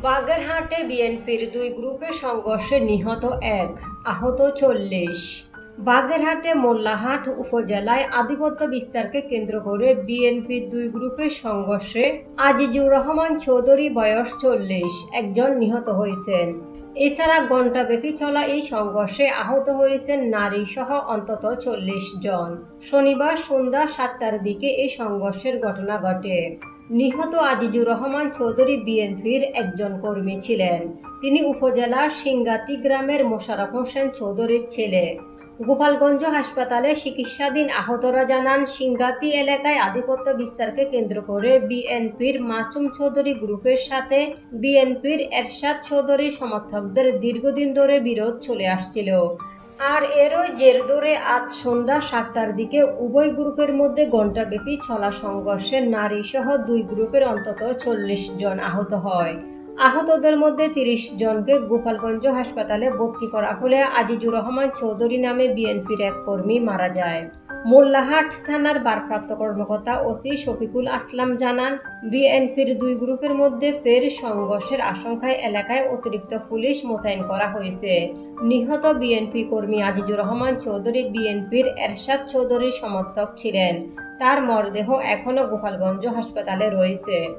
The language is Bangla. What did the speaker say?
বাগেরহাটে বিএনপির দুই গ্রুপের সংঘর্ষে নিহত এক, আহত চল্লিশ। বাগেরহাটে মোল্লাহাট উপজেলায় আধিপত্য বিস্তারকে কেন্দ্র করে বিএনপির দুই গ্রুপের সংঘর্ষে আজিজুর রহমান চৌধুরী বয়স চল্লিশ, একজন নিহত হয়েছেন। এছাড়া ঘণ্টাব্যাপী চলা এই সংঘর্ষে আহত হয়েছেন নারী সহ অন্তত চল্লিশ জন। শনিবার সন্ধ্যা সাতটার দিকে এই সংঘর্ষের ঘটনা ঘটে। নিহত আজিজুর রহমান চৌধুরী বিএনপির একজন কর্মী ছিলেন। তিনি উপজেলার সিঙ্গাতি গ্রামের মোশারফ হোসেন চৌধুরীর ছেলে। গোপালগঞ্জ হাসপাতালে চিকিৎসাধীন আহতরা জানান সিঙ্গাতি এলাকায় আধিপত্য বিস্তারকে কেন্দ্র করে বিএনপির মাসুম চৌধুরী গ্রুপের সাথে বিএনপির এরশাদ চৌধুরী সমর্থকদের দীর্ঘদিন ধরে বিরোধ চলে আসছিল। আর এরই জের ধরে আজ সন্ধ্যা সাতটার দিকে উভয় গ্রুপের মধ্যে ঘণ্টাব্যাপী চলা সংঘর্ষে নারী সহ দুই গ্রুপের অন্তত চল্লিশ জন আহত হয়। আহতদের মধ্যে তিরিশ জনকে গোপালগঞ্জ হাসপাতালে ভর্তি করা হলে আজিজুর রহমান চৌধুরী নামে বিএনপির এক কর্মী মারা যায়। মোল্লাহাট থানার ভারপ্রাপ্ত কর্মকর্তা ওসি শফিকুল আসলাম জানান, বিএনপির দুই গ্রুপের মধ্যে ফের সংঘর্ষের আশঙ্কায় এলাকায় অতিরিক্ত পুলিশ মোতায়েন করা হয়েছে। নিহত বিএনপি কর্মী আজিজুর রহমান চৌধুরী বিএনপির এরশাদ চৌধুরীর সমর্থক ছিলেন। তার মরদেহ এখনও গোপালগঞ্জ হাসপাতালে রয়েছে।